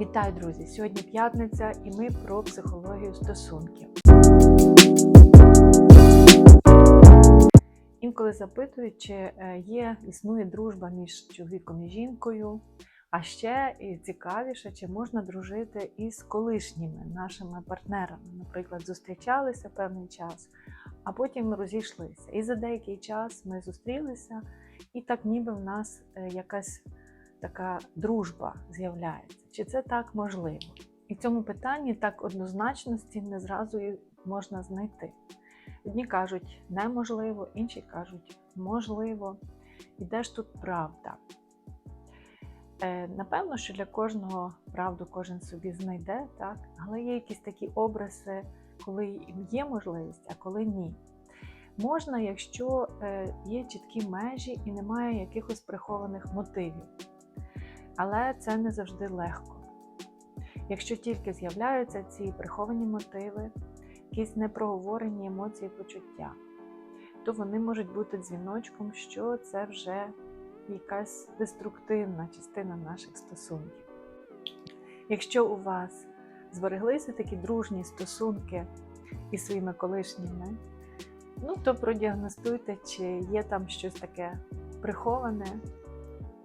Вітаю, друзі! Сьогодні п'ятниця, і ми про психологію стосунків. Інколи запитують, чи е, є існує дружба між чоловіком і жінкою. А ще і цікавіше, чи можна дружити із колишніми нашими партнерами. Наприклад, зустрічалися певний час, а потім розійшлися. І за деякий час ми зустрілися, і так ніби в нас е, якась така дружба з'являється. Чи це так можливо? І в цьому питанні так однозначності не зразу можна знайти. Одні кажуть неможливо, інші кажуть можливо. І де ж тут правда? Е, Напевно, що для кожного правду кожен собі знайде, так? але є якісь такі образи, коли є можливість, а коли ні. Можна, якщо е, є чіткі межі і немає якихось прихованих мотивів. Але це не завжди легко. Якщо тільки з'являються ці приховані мотиви, якісь непроговорені емоції почуття, то вони можуть бути дзвіночком, що це вже якась деструктивна частина наших стосунків. Якщо у вас збереглися такі дружні стосунки із своїми колишніми, ну то продіагностуйте, чи є там щось таке приховане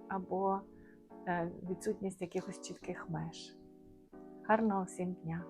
або відсутність якихось чітких меж. Гарного всім дня!